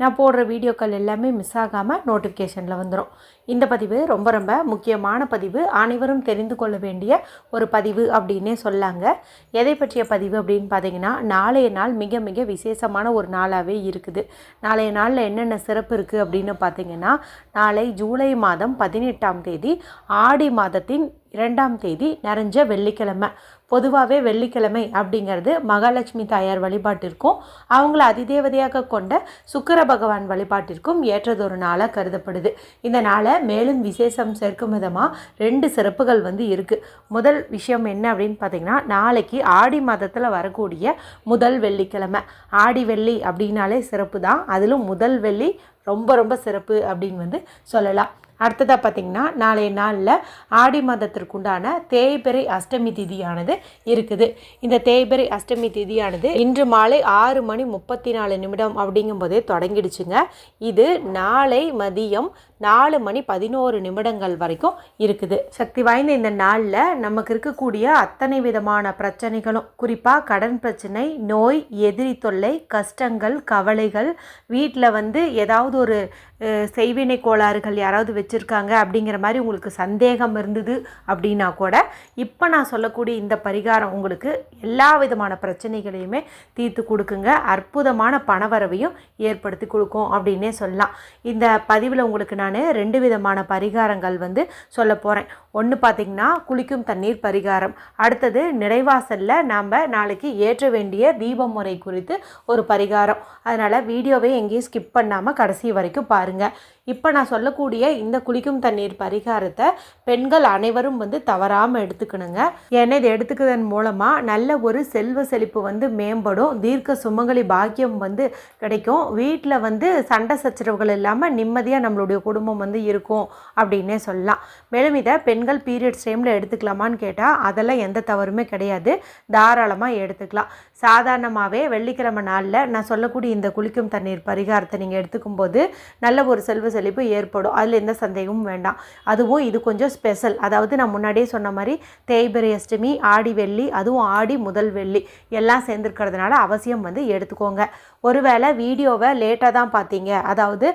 நான் போடுற வீடியோக்கள் எல்லாமே மிஸ் ஆகாமல் நோட்டிஃபிகேஷனில் வந்துடும் இந்த பதிவு ரொம்ப ரொம்ப முக்கியமான பதிவு. அனைவரும் தெரிந்து கொள்ள வேண்டிய ஒரு பதிவு அப்படின்னே சொல்லாங்க. எதை பற்றிய பதிவு அப்படின்னு பார்த்தீங்கன்னா நாளைய நாள் மிக மிக விசேஷமான ஒரு நாளாகவே இருக்குது. நாளைய நாளில் என்னென்ன சிறப்பு இருக்குது அப்படின்னு பார்த்தீங்கன்னா நாளை ஜூலை மாதம் பதினெட்டாம் தேதி ஆடி மாதத்தின் இரண்டாம் தேதி நிறைஞ்ச வெள்ளிக்கிழமை. பொதுவாகவே வெள்ளிக்கிழமை அப்படிங்கிறது மகாலட்சுமி தாயார் வழிபாட்டிற்கும் அவங்கள அதிதேவதையாக கொண்ட சுக்கர பகவான் வழிபாட்டிற்கும் ஏற்றதொரு நாளாக கருதப்படுது. இந்த நாளை மேலும் விசேஷம் சேர்க்கும் விதமாக ரெண்டு சிறப்புகள் வந்து இருக்குது முதல் விஷயம் என்ன அப்படின்னு பார்த்தீங்கன்னா நாளைக்கு ஆடி மாதத்தில் வரக்கூடிய முதல் வெள்ளிக்கிழமை. ஆடி வெள்ளி அப்படின்னாலே சிறப்பு தான் அதிலும் முதல் வெள்ளி ரொம்ப ரொம்ப சிறப்பு அப்படின்னு வந்து சொல்லலாம். அடுத்ததாக பார்த்திங்கன்னா நாளைய நாளில் ஆடி மாதத்திற்குண்டான தேய்பிறை அஷ்டமி திதியானது இருக்குது. இந்த தேய்பிறை அஷ்டமி திதியானது இன்று மாலை ஆறு மணி முப்பத்தி நாலு நிமிடம் அப்படிங்கும்போதே தொடங்கிடுச்சுங்க. இது நாளை மதியம் நாலு மணி பதினோரு நிமிடங்கள் வரைக்கும் இருக்குது. சக்தி வாய்ந்த இந்த நாளில் நமக்கு இருக்கக்கூடிய அத்தனை விதமான பிரச்சனைகளும் குறிப்பாக கடன் பிரச்சனை நோய் எதிரி தொல்லை கஷ்டங்கள் கவலைகள் வீட்டில் வந்து ஏதாவது ஒரு செய்வினை கோளாறுகள் யாராவது வச்சுருக்காங்க அப்படிங்கிற மாதிரி உங்களுக்கு சந்தேகம் இருந்தது அப்படின்னா கூட இப்போ நான் சொல்லக்கூடிய இந்த பரிகாரம் உங்களுக்கு எல்லா விதமான பிரச்சனைகளையுமே தீர்த்து கொடுக்குங்க. அற்புதமான பணவரவையும் ஏற்படுத்தி கொடுக்கும் அப்படின்னே சொல்லலாம். இந்த பதிவில் உங்களுக்கு நான் நான் ரெண்டு விதமான பரிகாரங்கள் வந்து சொல்ல போகிறேன் ஒன்று பார்த்திங்கன்னா குளிக்கும் தண்ணீர் பரிகாரம். அடுத்தது நிறைவாசலில் நாம் நாளைக்கு ஏற்ற வேண்டிய தீப முறை குறித்து ஒரு பரிகாரம். அதனால் வீடியோவை எங்கேயும் ஸ்கிப் பண்ணாமல் கடைசி வரைக்கும் பாருங்கள் இப்போ நான் சொல்லக்கூடிய இந்த குளிக்கும் தண்ணீர் பரிகாரத்தை பெண்கள் அனைவரும் வந்து தவறாமல் எடுத்துக்கணுங்க. ஏன்னா இதை எடுத்துக்கிறதன் மூலமாக நல்ல ஒரு செல்வ செழிப்பு வந்து மேம்படும். தீர்க்க சுமங்கலி பாக்கியம் வந்து கிடைக்கும். வீட்டில் வந்து சண்டை சச்சரவுகள் இல்லாமல் நிம்மதியாக நம்மளுடைய குடும்பம் வந்து இருக்கும் அப்படின்னே சொல்லலாம். மேலும் இதை பெண்கள் பீரியட்ஸ் டைமில் எடுத்துக்கலாமான்னு கேட்டால் அதெல்லாம் எந்த தவறுமே கிடையாது. தாராளமாக எடுத்துக்கலாம். சாதாரணமாகவே வெள்ளிக்கிழமை நாளில் நான் சொல்லக்கூடிய இந்த குளிக்கும் தண்ணீர் பரிகாரத்தை நீங்கள் எடுத்துக்கும் போது நல்ல ஒரு செல்வ செழிப்பு ஏற்படும். அதில் எந்த சந்தேகமும் வேண்டாம். அதுவும் இது கொஞ்சம் ஸ்பெஷல் அதாவது நான் முன்னாடியே சொன்ன மாதிரி தேய்பிரை அஷ்டமி ஆடி வெள்ளி அதுவும் ஆடி முதல் வெள்ளி எல்லாம் சேர்ந்துருக்கிறதுனால அவசியம் வந்து எடுத்துக்கோங்க. ஒருவேளை வீடியோவை லேட்டாக தான் பார்த்தீங்க. அதாவது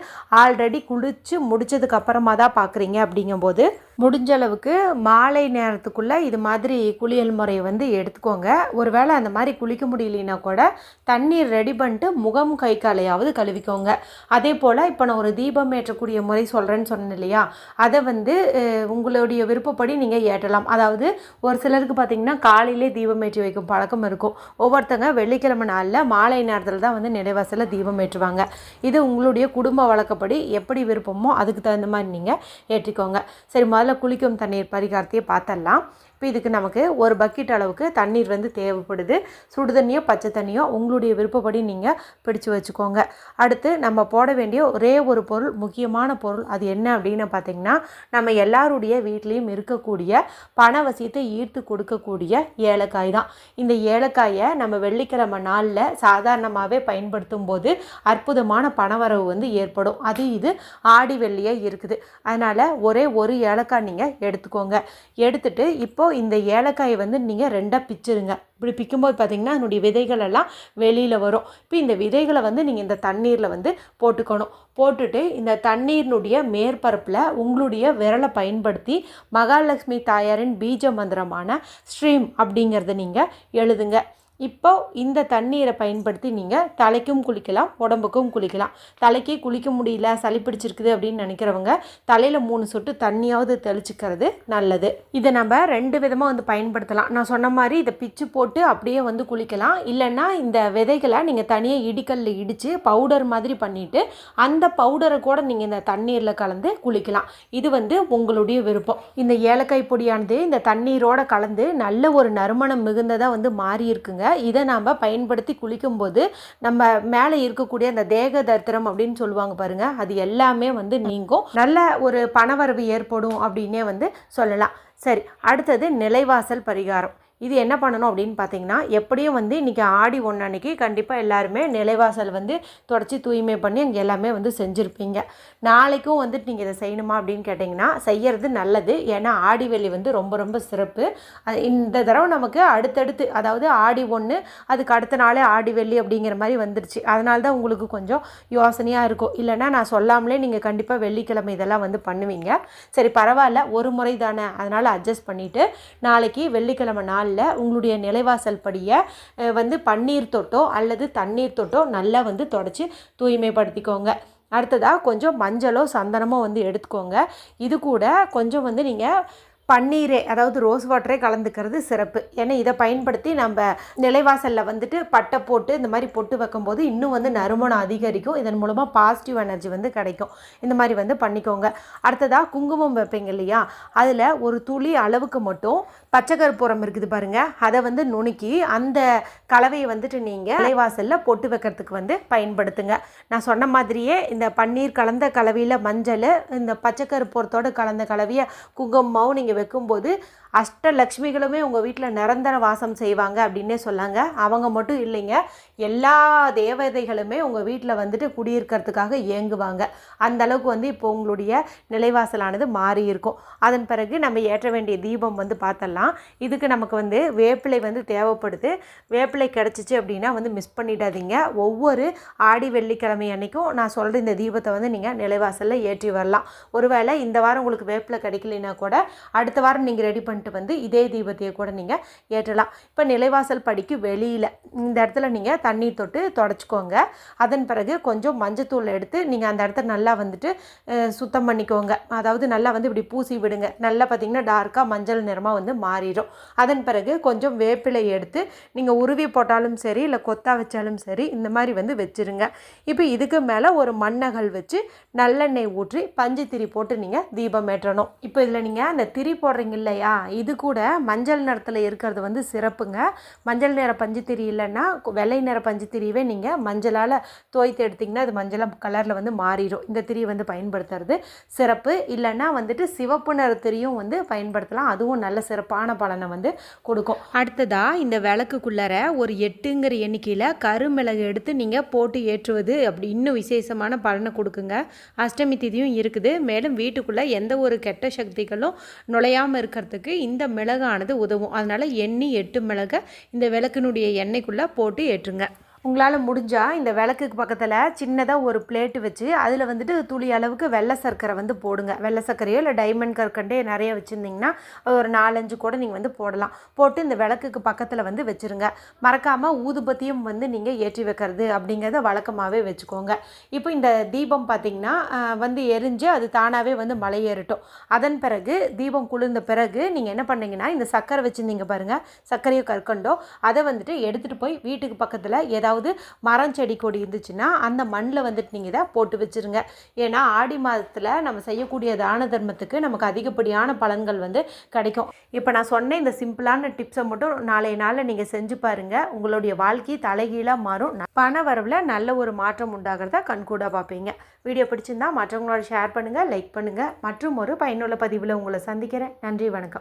ஆல்ரெடி குளித்து முடித்ததுக்கு அப்புறமா தான் பார்க்குறீங்க அப்படிங்கும்போது முடிஞ்ச அளவுக்கு மாலை நேரத்துக்குள்ளே இது மாதிரி குளியல் முறையை வந்து எடுத்துக்கோங்க. ஒருவேளை அந்த மாதிரி குளிக்க முடியலனா கூட தண்ணீர் ரெடி பண்ணிட்டு முகம் கை காலையாவது கழுவிக்கோங்க. அதே போல் இப்போ நான் ஒரு தீபம் ஏற்றக்கூடிய முறை சொல்கிறேன்னு சொன்னேன் இல்லையா? அதை வந்து உங்களுடைய விருப்பப்படி நீங்கள் ஏற்றலாம். அதாவது ஒரு சிலருக்கு பார்த்திங்கன்னா காலையிலே தீபம் ஏற்றி வைக்கும் பழக்கம் இருக்கும். ஒவ்வொருத்தங்க வெள்ளிக்கிழமை நாளில் மாலை நேரத்தில் தான் வந்து நிலைவாசலில் தீபம் ஏற்றுவாங்க. இது உங்களுடைய குடும்ப வழக்கப்படி எப்படி விருப்பமோ அதுக்கு தகுந்த மாதிரி நீங்கள் ஏற்றிக்கோங்க. சரி முதல்ல குளிக்கும் தண்ணீர் பரிகாரத்தையே பார்த்தரலாம் இப்போ இதுக்கு நமக்கு ஒரு பக்கெட் அளவுக்கு தண்ணீர் வந்து தேவைப்படுது. சுடு தண்ணியோ பச்சை தண்ணியோ உங்களுடைய விருப்பப்படி நீங்கள் பிடிச்சு வச்சுக்கோங்க. அடுத்து நம்ம போட வேண்டிய ஒரே ஒரு பொருள் முக்கியமான பொருள் அது என்ன அப்படின்னு பார்த்தீங்கன்னா நம்ம எல்லாருடைய வீட்லேயும் இருக்கக்கூடிய பண வசியத்தை ஈர்த்து கொடுக்கக்கூடிய ஏலக்காய் தான். இந்த ஏலக்காயை நம்ம வெள்ளிக்கிழமை நாளில் சாதாரணமாகவே பயன்படுத்தும் போது அற்புதமான பணவரவு வந்து ஏற்படும். அது இது ஆடி வெள்ளியாக இருக்குது. அதனால் ஒரே ஒரு ஏலக்காய் நீங்கள் எடுத்துக்கோங்க. எடுத்துட்டு இப்போது இந்த ஏலக்காயை வந்து நீங்கள் ரெண்டாக பிச்சிருங்க. இப்படி பிக்கும்போது பார்த்தீங்கன்னா அதனுடைய விதைகள் எல்லாம் வெளியில் வரும். இப்போ இந்த விதைகளை வந்து நீங்கள் இந்த தண்ணீரில் வந்து போட்டுக்கணும். போட்டுட்டு இந்த தண்ணீரினுடைய மேற்பரப்பில் உங்களுடைய விரலை பயன்படுத்தி மகாலட்சுமி தாயாரின் பீஜ மந்திரமான ஸ்ட்ரீம் அப்படிங்கிறத நீங்கள் எழுதுங்க. இப்போ இந்த தண்ணீரை பயன்படுத்தி நீங்கள் தலைக்கும் குளிக்கலாம் உடம்புக்கும் குளிக்கலாம். தலைக்கே குளிக்க முடியல சளி பிடிச்சிருக்குது அப்படின்னு நினைக்கிறவங்க தலையில் மூணு சொட்டு தண்ணியாவது தெளிச்சுக்கிறது நல்லது. இதை நம்ம ரெண்டு விதமாக வந்து பயன்படுத்தலாம். நான் சொன்ன மாதிரி இதை பிச்சு போட்டு அப்படியே வந்து குளிக்கலாம். இல்லைன்னா இந்த விதைகளை நீங்கள் தனியாக இடிக்கல்ல இடித்து பவுடர் மாதிரி பண்ணிவிட்டு அந்த பவுடரை கூட நீங்கள் இந்த தண்ணீரில் கலந்து குளிக்கலாம். இது வந்து உங்களுடைய விருப்பம். இந்த ஏலக்காய் பொடியானது இந்த தண்ணீரோட கலந்து நல்ல ஒரு நறுமணம் மிகுந்ததாக வந்து மாறி இருக்குங்க. இதை நாம் பயன்படுத்தி குளிக்கும்போது நம்ம மேலே இருக்கக்கூடிய அந்த தேக தரித்திரம் அப்படின்னு சொல்லுவாங்க பாருங்க அது எல்லாமே வந்து நீங்கும். நல்ல ஒரு பணவரவு ஏற்படும் அப்படின்னே வந்து சொல்லலாம். சரி அடுத்தது நிலைவாசல் பரிகாரம். இது என்ன பண்ணணும் அப்படின்னு பார்த்தீங்கன்னா எப்படியும் வந்து இன்றைக்கி ஆடி ஒன்று அன்றைக்கி கண்டிப்பாக எல்லாருமே நிலைவாசல் வந்து தொடச்சி தூய்மை பண்ணி அங்கே எல்லாமே வந்து செஞ்சுருப்பீங்க. நாளைக்கும் வந்துட்டு நீங்கள் இதை செய்யணுமா அப்படின்னு கேட்டிங்கன்னா செய்கிறது நல்லது. ஏன்னா ஆடி வெள்ளி வந்து ரொம்ப ரொம்ப சிறப்பு. இந்த தடவை நமக்கு அடுத்தடுத்து அதாவது ஆடி ஒன்று அதுக்கு அடுத்த நாளே ஆடி வெள்ளி அப்படிங்கிற மாதிரி வந்துருச்சு. அதனால தான் உங்களுக்கு கொஞ்சம் யோசனையாக இருக்கும். இல்லைன்னா நான் சொல்லாமலே நீங்கள் கண்டிப்பாக வெள்ளிக்கிழமை இதெல்லாம் வந்து பண்ணுவீங்க. சரி பரவாயில்ல. ஒரு முறை தானே. அதனால் அட்ஜஸ்ட் பண்ணிவிட்டு நாளைக்கு வெள்ளிக்கிழமை நாள் நாளில் உங்களுடைய நிலைவாசல் படியை வந்து பன்னீர் தொட்டோ அல்லது தண்ணீர் தொட்டோ நல்லா வந்து தொடச்சி தூய்மைப்படுத்திக்கோங்க. அடுத்ததாக கொஞ்சம் மஞ்சளோ சந்தனமோ வந்து எடுத்துக்கோங்க. இது கூட கொஞ்சம் வந்து நீங்கள் பன்னீரே அதாவது ரோஸ் வாட்டரே கலந்துக்கிறது சிறப்பு. ஏன்னா இதை பயன்படுத்தி நம்ம நிலைவாசலில் வந்துட்டு பட்டை போட்டு இந்த மாதிரி பொட்டு வைக்கும்போது இன்னும் வந்து நறுமணம் அதிகரிக்கும். இதன் மூலமாக பாசிட்டிவ் எனர்ஜி வந்து கிடைக்கும். இந்த மாதிரி வந்து பண்ணிக்கோங்க. அடுத்ததாக குங்குமம் வைப்பீங்க இல்லையா? அதில் ஒரு துளி அளவுக்கு மட்டும் பச்சை கற்பூரம் இருக்குது பாருங்கள் அதை வந்து நுணுக்கி அந்த கலவையை வந்துட்டு நீங்கள் நிலைவாசலில் பொட்டு வைக்கிறதுக்கு வந்து பயன்படுத்துங்க. நான் சொன்ன மாதிரியே இந்த பன்னீர் கலந்த கலவையில் மஞ்சள் இந்த பச்சை கலந்த கலவையை குங்குமமாகவும் நீங்கள் வைக்கும்போது அஷ்டலக்ஷ்மிகளுமே உங்கள் வீட்டில் நிரந்தர வாசம் செய்வாங்க அப்படின்னே சொல்லாங்க அவங்க மட்டும் இல்லைங்க எல்லா தேவதைகளுமே உங்கள் வீட்டில் வந்துட்டு குடியிருக்கிறதுக்காக ஏங்குவாங்க அந்த அளவுக்கு வந்து இப்போ உங்களுடைய நிலைவாசலானது மாறி இருக்கும். அதன் பிறகு நம்ம ஏற்ற வேண்டிய தீபம் வந்து பார்த்தலாம் இதுக்கு நமக்கு வந்து வேப்பிலை வந்து தேவைப்படுது. வேப்பிலை கிடச்சிச்சு அப்படின்னா வந்து மிஸ் பண்ணிடாதீங்க. ஒவ்வொரு ஆடி வெள்ளிக்கிழமை அன்றைக்கும் நான் சொல்கிற இந்த தீபத்தை வந்து நீங்கள் நிலைவாசலில் ஏற்றி வரலாம். ஒருவேளை இந்த வாரம் உங்களுக்கு வேப்பிலை கிடைக்கலனா கூட அடுத்த வாரம் நீங்கள் ரெடி பண்ணி பண்ணிட்டு வந்து இதே தீபத்தையை கூட நீங்கள் ஏற்றலாம். இப்போ நிலைவாசல் படிக்கு வெளியில் இந்த இடத்துல நீங்கள் தண்ணீர் தொட்டு தொடச்சிக்கோங்க. அதன் பிறகு கொஞ்சம் மஞ்சத்தூள் எடுத்து நீங்கள் அந்த இடத்த நல்லா வந்துட்டு சுத்தம் பண்ணிக்கோங்க. அதாவது நல்லா வந்து இப்படி பூசி விடுங்க. நல்லா பார்த்தீங்கன்னா டார்க்காக மஞ்சள் நிறமாக வந்து மாறிடும். அதன் பிறகு கொஞ்சம் வேப்பிலை எடுத்து நீங்கள் உருவி போட்டாலும் சரி இல்லை கொத்தா வச்சாலும் சரி இந்த மாதிரி வந்து வச்சுருங்க. இப்போ இதுக்கு மேலே ஒரு மண்ணகல் வச்சு நல்லெண்ணெய் ஊற்றி பஞ்சு திரி போட்டு நீங்கள் தீபம் ஏற்றணும். இப்போ இதில் நீங்கள் அந்த திரி போடுறீங்க இல்லையா? இது கூட மஞ்சள் நிறத்தில் இருக்கிறது வந்து சிறப்புங்க. மஞ்சள் நிற பஞ்சுத்திரி இல்லைன்னா வெள்ளை நிற பஞ்சுத்திரியவே நீங்கள் மஞ்சளால் தோய்த்து எடுத்திங்கன்னா அது மஞ்சள் கலரில் வந்து மாறிடும் இந்த திரியை வந்து பயன்படுத்துறது சிறப்பு. இல்லைன்னா வந்துட்டு சிவப்பு நிற திரியும் வந்து பயன்படுத்தலாம். அதுவும் நல்ல சிறப்பான பலனை வந்து கொடுக்கும். அடுத்ததாக இந்த விளக்குக்குள்ளார ஒரு எட்டுங்கிற எண்ணிக்கையில் கருமிளகு எடுத்து நீங்கள் போட்டு ஏற்றுவது அப்படி இன்னும் விசேஷமான பலனை கொடுக்குங்க. அஷ்டமி திதியும் இருக்குது. மேலும் வீட்டுக்குள்ளே எந்த ஒரு கெட்ட சக்திகளும் நுழையாமல் இருக்கிறதுக்கு இந்த மிளகானது உதவும். அதனால் எண்ணி எட்டு மிளகை இந்த விளக்கினுடைய எண்ணெய்க்குள்ளே போட்டு ஏற்றுங்க. உங்களால் முடிஞ்சால் இந்த விளக்குக்கு பக்கத்தில் சின்னதாக ஒரு பிளேட்டு வச்சு அதில் வந்துட்டு துளி அளவுக்கு வெள்ளை சர்க்கரை வந்து போடுங்க. வெள்ளை சர்க்கரையோ இல்லை டைமண்ட் கற்கண்டே நிறைய வச்சுருந்தீங்கன்னா ஒரு நாலஞ்சு கூட நீங்கள் வந்து போடலாம். போட்டு இந்த விளக்குக்கு பக்கத்தில் வந்து வச்சுருங்க. மறக்காமல் ஊதுபத்தியும் வந்து நீங்கள் ஏற்றி வைக்கிறது அப்படிங்கிறத வழக்கமாகவே வச்சுக்கோங்க. இப்போ இந்த தீபம் பார்த்திங்கன்னா வந்து எரிஞ்சு அது தானாகவே வந்து மலையேறட்டும் அதன் பிறகு தீபம் குளிர்ந்த பிறகு நீங்கள் என்ன பண்ணீங்கன்னா இந்த சர்க்கரை வச்சுருந்தீங்க பாருங்கள் சர்க்கரையோ கற்கண்டோ அதை வந்துட்டு எடுத்துகிட்டு போய் வீட்டுக்கு பக்கத்தில் ஏதாவது மரம் செடி கொடி இருந்துச்சுன்னா அந்த மண்ணில் வந்துட்டு நீங்கள் இதை போட்டு வச்சுருங்க. ஏன்னா ஆடி மாதத்தில் நம்ம செய்யக்கூடிய தான தர்மத்துக்கு நமக்கு அதிகப்படியான பலன்கள் வந்து கிடைக்கும். இப்போ நான் சொன்ன இந்த சிம்பிளான டிப்ஸை மட்டும் நாளைய நாளில் நீங்கள் செஞ்சு பாருங்கள் உங்களுடைய வாழ்க்கை தலைகீழாக மாறும். பண வரவில் நல்ல ஒரு மாற்றம் உண்டாகிறத கண்கூட பார்ப்பீங்க. வீடியோ பிடிச்சிருந்தா மற்றவங்களோட ஷேர் பண்ணுங்கள் லைக் பண்ணுங்கள் மற்றும் ஒரு பயனுள்ள பதிவில் உங்களை சந்திக்கிறேன். நன்றி வணக்கம்.